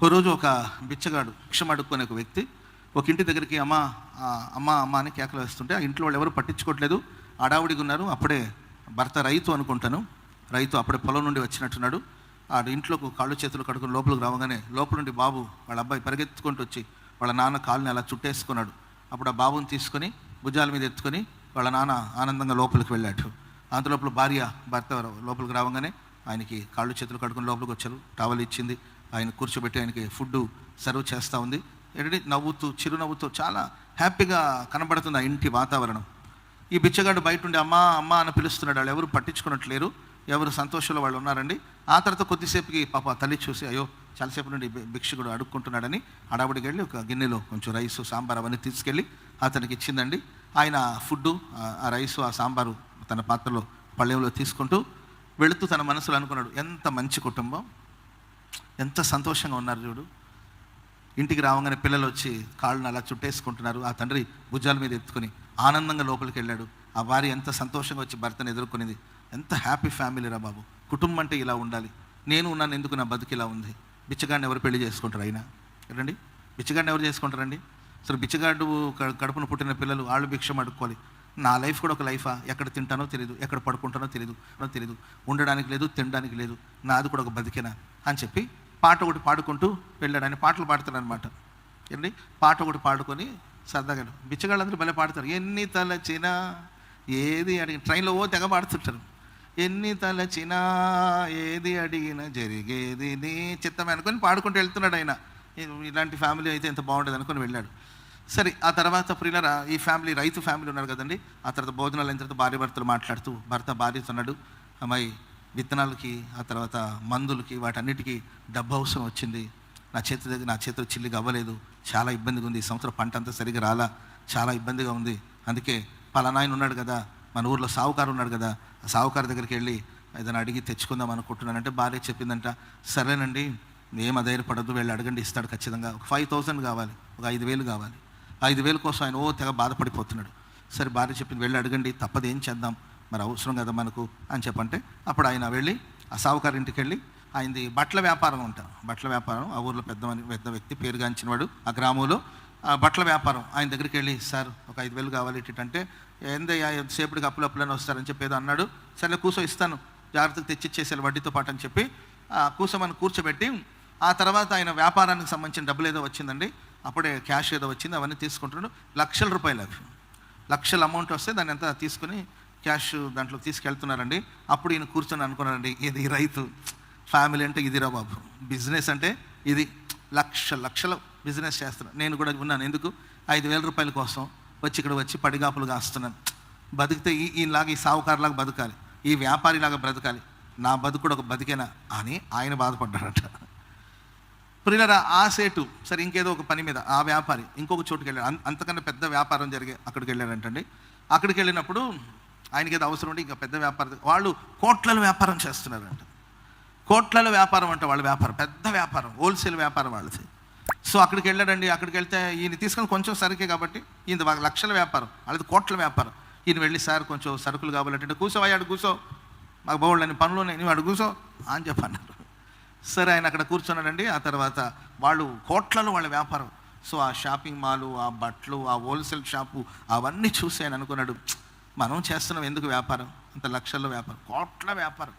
ఒకరోజు రోజు ఒక బిచ్చగాడు భిక్షం అడుక్కునే ఒక వ్యక్తి ఒక ఇంటి దగ్గరికి అమ్మ ఆ, అమ్మ అమ్మ అని కేకలు వేస్తుంటే ఆ ఇంట్లో వాళ్ళు ఎవరు పట్టించుకోవట్లేదు అడావుడిగా ఉన్నారు అప్పుడే భర్త రైతు అనుకుంటాను రైతు అప్పుడే పొలం నుండి వచ్చినట్టున్నాడు ఆ ఇంట్లోకి కాళ్ళు చేతులు కడుకుని లోపలికి రావగానే లోపల నుండి బాబు వాళ్ళ అబ్బాయి పరిగెత్తుకుంటూ వచ్చి వాళ్ళ నాన్న కాళ్ళని అలా చుట్టేసుకున్నాడు అప్పుడు ఆ బాబుని తీసుకొని భుజాల మీద ఎత్తుకొని వాళ్ళ నాన్న ఆనందంగా లోపలికి వెళ్ళాడు అంతలోపల భార్య భర్త లోపలికి రావగానే ఆయనకి కాళ్ళు చేతులు కడుకుని లోపలికి వచ్చారు టవల్ ఇచ్చింది ఆయన కూర్చోబెట్టి ఆయనకి ఫుడ్ సర్వ్ చేస్తూ ఉంది. ఏంటంటే నవ్వుతూ చిరునవ్వుతూ చాలా హ్యాపీగా కనబడుతుంది ఆ ఇంటి వాతావరణం. ఈ బిచ్చగాడు బయట ఉండి అమ్మా అమ్మ అని పిలుస్తున్నాడు. వాళ్ళు ఎవరు పట్టించుకున్నట్లేరు. ఎవరు సంతోషంలో వాళ్ళు ఉన్నారండి. ఆ తర్వాత కొద్దిసేపుకి పాప తల్లి చూసి అయ్యో చాలాసేపు నుండి భిక్షకుడు అడుక్కుంటున్నాడని అడవుడికి వెళ్ళి ఒక గిన్నెలో కొంచెం రైసు సాంబార్ అవన్నీ తీసుకెళ్ళి అతనికి ఇచ్చిందండి. ఆయన ఫుడ్ ఆ రైసు ఆ సాంబారు తన పాత్రలో పళ్ళెంలో తీసుకుంటూ వెళుతూ తన మనసులో అనుకున్నాడు ఎంత మంచి కుటుంబం ఎంత సంతోషంగా ఉన్నారు చూడు. ఇంటికి రావగానే పిల్లలు వచ్చి కాళ్ళను అలా చుట్టేసుకుంటున్నారు. ఆ తండ్రి భుజాల మీద ఎత్తుకొని ఆనందంగా లోపలికి వెళ్ళాడు. ఆ భార్య ఎంత సంతోషంగా వచ్చి భర్తను ఎదుర్కొనింది. ఎంత హ్యాపీ ఫ్యామిలీ రా బాబు. కుటుంబం అంటే ఇలా ఉండాలి. నేను ఉన్నాను ఎందుకు నా బతుకు ఇలా ఉంది? బిచ్చగాడిని ఎవరు పెళ్ళి చేసుకుంటారు అయినా? రండి. బిచ్చగాడిని ఎవరు చేసుకుంటారండి అసలు బిచ్చగాడు కడుపున పుట్టిన పిల్లలు వాళ్ళు భిక్షం అడుక్కోవాలి. నా లైఫ్ కూడా ఒక లైఫా? ఎక్కడ తింటానో తెలియదు ఎక్కడ పడుకుంటానో తెలియదు తెలియదు ఉండడానికి లేదు తినడానికి లేదు నాది కూడా ఒక బతికేనా? అని చెప్పి పాట ఒకటి పాడుకుంటూ వెళ్ళాడు. ఆయన పాటలు పాడతాడు అనమాట ఏంటి? పాట ఒకటి పాడుకొని సరదాగా బిచ్చగాళ్ళందరూ భలే పాడతారు. ఎన్ని తలచినా ఏది అడిగి ట్రైన్లో ఓ తెగ పాడుతుంటారు. ఎన్ని తలచినా ఏది అడిగినా జరిగేది నీ చిత్తమే అనుకొని పాడుకుంటూ వెళ్తున్నాడు ఆయన. ఇలాంటి ఫ్యామిలీ అయితే ఎంత బాగుంటుంది అనుకొని వెళ్ళాడు. సరే ఆ తర్వాత ప్రియులరా ఈ ఫ్యామిలీ రైతు ఫ్యామిలీ ఉన్నారు కదండి. ఆ తర్వాత భోజనాలు అయిన తర్వాత భార్య భర్తలు మాట్లాడుతూ భర్త భార్యతో అన్నాడు అమ్మాయి విత్తనాలకి ఆ తర్వాత మందులకి వాటన్నిటికీ డబ్బు అవసరం వచ్చింది. నా చేతి దగ్గర నా చేతిలో చిల్లిగా అవ్వలేదు. చాలా ఇబ్బందిగా ఉంది. ఈ సంవత్సరం పంట అంతా సరిగా రాలా. చాలా ఇబ్బందిగా ఉంది. అందుకే పలానాయన ఉన్నాడు కదా. మన ఊర్లో సావుకారు ఉన్నాడు కదా. ఆ సావుకారు దగ్గరికి వెళ్ళి ఏదైనా అడిగి తెచ్చుకుందాం అనుకుంటున్నానంటే భార్య చెప్పిందంట. సరేనండి ఏం అధైర్యపడద్దు. వెళ్ళి అడగండి ఇస్తాడు ఖచ్చితంగా. ఒక ఫైవ్ థౌసండ్ కావాలి. ఒక ఐదు వేలు కావాలి. ఐదు వేల కోసం ఆయన ఓ తెగ బాధపడిపోతున్నాడు. సరే భార్య చెప్పింది వెళ్ళి అడగండి తప్పదేం ఏం చేద్దాం? మరి అవసరం కదా మనకు అని చెప్పంటే అప్పుడు ఆయన వెళ్ళి ఆ సావుకారి ఇంటికి వెళ్ళి ఆయనది బట్టల వ్యాపారం ఉంటా బట్టల వ్యాపారం ఆ ఊర్లో పెద్ద పెద్ద వ్యక్తి పేరుగాంచినవాడు ఆ గ్రామంలో. ఆ బట్టల వ్యాపారం ఆయన దగ్గరికి వెళ్ళి సార్ ఒక ఐదు వేలు కావాలి ఇటు అంటే ఏందయ్యా ఎంతసేపటికి అప్పులు అప్పులని వస్తారని చెప్పి ఏదో అన్నాడు. సరే కూసో ఇస్తాను జాగ్రత్తగా తెచ్చిచ్చేసారు వడ్డీతో పాటు అని చెప్పి కూసమని కూర్చోబెట్టి ఆ తర్వాత ఆయన వ్యాపారానికి సంబంధించిన డబ్బులు ఏదో వచ్చిందండి. అప్పుడే క్యాష్ ఏదో వచ్చింది అవన్నీ తీసుకుంటున్నాడు లక్షల రూపాయలు అవి. లక్షల అమౌంట్ వస్తే దాన్ని అంతా తీసుకుని క్యాష్ దాంట్లో తీసుకెళ్తున్నారండి. అప్పుడు ఈయన కూర్చొని అనుకున్నారండి ఇది రైతు? ఫ్యామిలీ అంటే ఇదిరా బాబు. బిజినెస్ అంటే ఇది. లక్ష లక్షల బిజినెస్ చేస్తున్నాను నేను కూడా ఉన్నాను. ఎందుకు? ఐదు వేల రూపాయల కోసం వచ్చి ఇక్కడ వచ్చి పడిగాపులు కాస్తున్నాను. బతికితే ఈ ఈయనలాగా ఈ సావుకారులాగా బతకాలి. ఈ వ్యాపారిలాగా బ్రతకాలి. నా బతుకు కూడా ఒక బతికేనా? అని ఆయన బాధపడ్డారట. ప్రియులరా ఆ సేటు సరే ఇంకేదో ఒక పని మీద ఆ వ్యాపారి ఇంకొక చోటుకి వెళ్ళాడు అంతకన్నా పెద్ద వ్యాపారం జరిగే అక్కడికి వెళ్ళాడంటండి అక్కడికి వెళ్ళినప్పుడు ఆయనకి ఏదో అవసరం ఉంటే ఇంకా పెద్ద వ్యాపారం వాళ్ళు కోట్లలో వ్యాపారం చేస్తున్నారంట. కోట్లలో వ్యాపారం అంట వాళ్ళ వ్యాపారం పెద్ద వ్యాపారం హోల్సేల్ వ్యాపారం వాళ్ళది. సో అక్కడికి వెళ్ళాడండి అక్కడికి వెళ్తే ఈయన తీసుకొని కొంచెం సరికే కాబట్టి ఈయన లక్షల వ్యాపారం వాళ్ళది కోట్ల వ్యాపారం. ఈయన వెళ్ళి సార్ కొంచెం సరుకులు కావాలంటే కూసో అయ్యాడు కూర్చో మాకు బాగుండని పనులు ఉన్నాయి నువ్వు అడు కూర్చో అని చెప్పన్నారు. సరే ఆయన అక్కడ కూర్చున్నాడండి. ఆ తర్వాత వాళ్ళు కోట్లలో వాళ్ళ వ్యాపారం. సో ఆ షాపింగ్ మాలు ఆ బట్టలు ఆ హోల్సేల్ షాపు అవన్నీ చూసి ఆయన అనుకున్నాడు మనం చేస్తున్నాం ఎందుకు వ్యాపారం? అంత లక్షల్లో వ్యాపారం కోట్ల వ్యాపారం.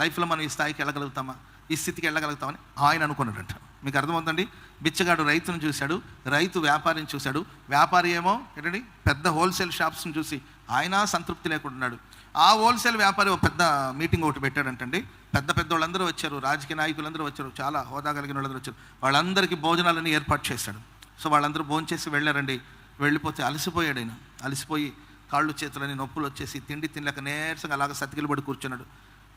లైఫ్లో మనం ఈ స్థాయికి వెళ్ళగలుగుతామా? ఈ స్థితికి వెళ్ళగలుగుతామని ఆయన అనుకున్నాడంట. మీకు అర్థమవుతుందండి? బిచ్చగాడు రైతును చూశాడు రైతు వ్యాపారిని చూశాడు. వ్యాపారి ఏమో ఏంటండి? పెద్ద హోల్సేల్ షాప్స్ని చూసి ఆయన సంతృప్తి లేకుంటున్నాడు ఆ హోల్సేల్ వ్యాపారి ఒక పెద్ద మీటింగ్ ఒకటి పెట్టాడంటండి. పెద్ద పెద్ద వాళ్ళందరూ వచ్చారు రాజకీయ నాయకులందరూ వచ్చారు చాలా హోదా కలిగిన వాళ్ళందరూ వచ్చారు. వాళ్ళందరికీ భోజనాలని ఏర్పాటు చేశాడు. సో వాళ్ళందరూ భోంచేసి వెళ్ళారండి. వెళ్ళిపోతే అలసిపోయాడు ఆయన. అలసిపోయి కాళ్ళు చేతులని నొప్పులు వచ్చేసి తిండి తినలేక నీరసంగా అలాగ సతికిలు పడి కూర్చున్నాడు.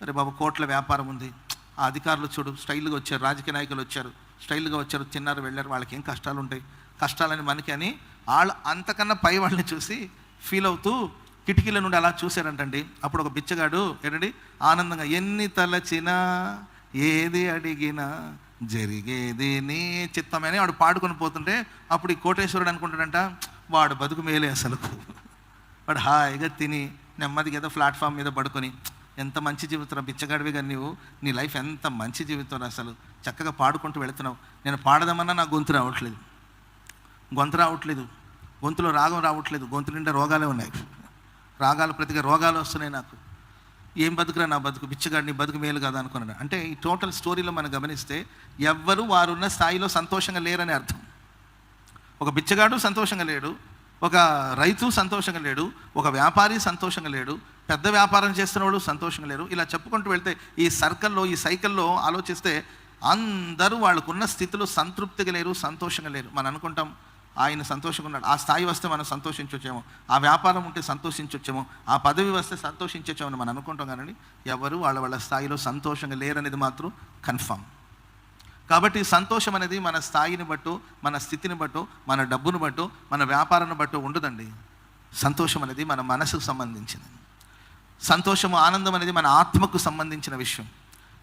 అరే బాబు కోట్ల వ్యాపారం ఉంది. ఆ అధికారులు చూడు స్టైల్గా వచ్చారు రాజకీయ నాయకులు వచ్చారు. స్టైల్గా వచ్చారు తిన్నారు వెళ్ళారు. వాళ్ళకి ఏం కష్టాలు ఉంటాయి కష్టాలని మనకి అని వాళ్ళు అంతకన్నా పై వాళ్ళని చూసి ఫీల్ అవుతూ కిటికీల నుండి అలా చూశారంటండి. అప్పుడు ఒక బిచ్చగాడు ఏంటండి? ఆనందంగా ఎన్ని తలచినా ఏది అడిగినా జరిగేది నీ చిత్తమని వాడు పాడుకొని పోతుంటే అప్పుడు ఈ కోటేశ్వరుడు అనుకుంటాడంట వాడు బతుకు మేలే అసలు. వాడు హాయిగా తిని నెమ్మదిగా ఏదో ప్లాట్ఫామ్ మీద పడుకొని ఎంత మంచి జీవితం బిచ్చగాడివి కానీ నీవు. నీ లైఫ్ ఎంత మంచి జీవితం అసలు. చక్కగా పాడుకుంటూ వెళుతున్నావు. నేను పాడదామన్నా నా గొంతు రావట్లేదు. గొంతు రావట్లేదు. గొంతులో రాగం రావట్లేదు. గొంతు నిండా రోగాలే ఉన్నాయి. రాగాలు ప్రతిగా రోగాలు వస్తున్నాయి నాకు. ఏం బతుకురా నా బతుకు? బిచ్చగాడిని బతుకు మేలు కదా అనుకున్నాను అంటే ఈ టోటల్ స్టోరీలో మనం గమనిస్తే ఎవ్వరు వారున్న స్థాయిలో సంతోషంగా లేరని అర్థం. ఒక బిచ్చగాడు సంతోషంగా లేడు ఒక రైతు సంతోషంగా లేడు ఒక వ్యాపారి సంతోషంగా లేడు పెద్ద వ్యాపారం చేస్తున్నవాడు సంతోషంగా లేరు. ఇలా చెప్పుకుంటూ వెళ్తే ఈ సర్కిల్లో ఈ సైకిల్లో ఆలోచిస్తే అందరూ వాళ్ళకున్న స్థితిలో సంతృప్తిగా లేరు సంతోషంగా లేరు. మనం అనుకుంటాం ఆయన సంతోషంగా ఉన్నాడు ఆ స్థాయి వస్తే మనం సంతోషించొచ్చేమో. ఆ వ్యాపారం ఉంటే సంతోషించొచ్చేమో. ఆ పదవి వస్తే సంతోషించొచ్చేమో అని మనం అనుకుంటాం కానీ ఎవరు వాళ్ళ వాళ్ళ స్థాయిలో సంతోషంగా లేరనేది మాత్రం కన్ఫామ్ కాబట్టి సంతోషం అనేది మన స్థాయిని బట్టు మన స్థితిని బట్టు మన డబ్బును బట్టు మన వ్యాపారాన్ని బట్టు ఉండదండి. సంతోషం అనేది మన మనసుకు సంబంధించింది సంతోషము ఆనందం అనేది మన ఆత్మకు సంబంధించిన విషయం.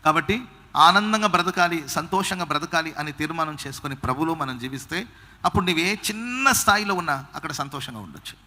కాబట్టి ఆనందంగా బ్రతకాలి సంతోషంగా బ్రతకాలి అని తీర్మానం చేసుకొని ప్రభులో మనం జీవిస్తే అప్పుడు నువ్వు ఏ చిన్న స్థాయిలో ఉన్నా అక్కడ సంతోషంగా ఉండొచ్చు.